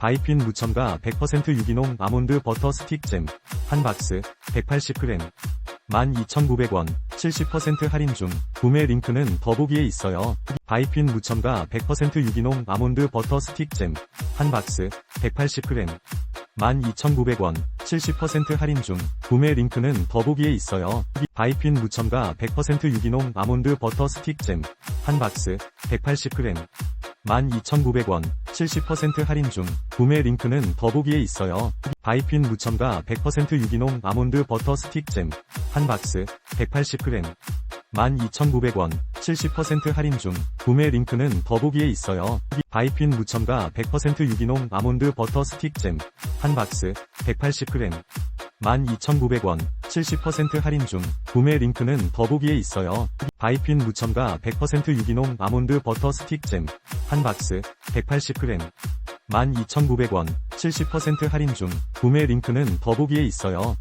바이핀 무첨가 100% 유기농 아몬드 버터 스틱 잼. 한 박스 180g 12,900원 70% 할인 중. 구매 링크는 더보기에 있어요. 바이핀 무첨가 100% 유기농 아몬드 버터 스틱 잼. 한 박스 180g 12,900원 70% 할인 중. 구매 링크는 더보기에 있어요. 바이핀 무첨가 100% 유기농 아몬드 버터 스틱 잼. 한 박스 180g 12,900원 70% 할인 중 구매 링크는 더보기에 있어요. 바이핀 무첨가 100% 유기농 아몬드 버터 스틱 잼 한 박스 180g 12,900원 70% 할인 중 구매 링크는 더보기에 있어요. 바이핀 무첨가 100% 유기농 아몬드 버터 스틱 잼 한 박스 180g 12,900원 70% 할인 중 구매 링크는 더보기에 있어요. 바이핀 무첨가 100% 유기농 아몬드 버터 스틱 잼 한 박스 180g 12,900원 70% 할인 중 구매 링크는 더보기에 있어요.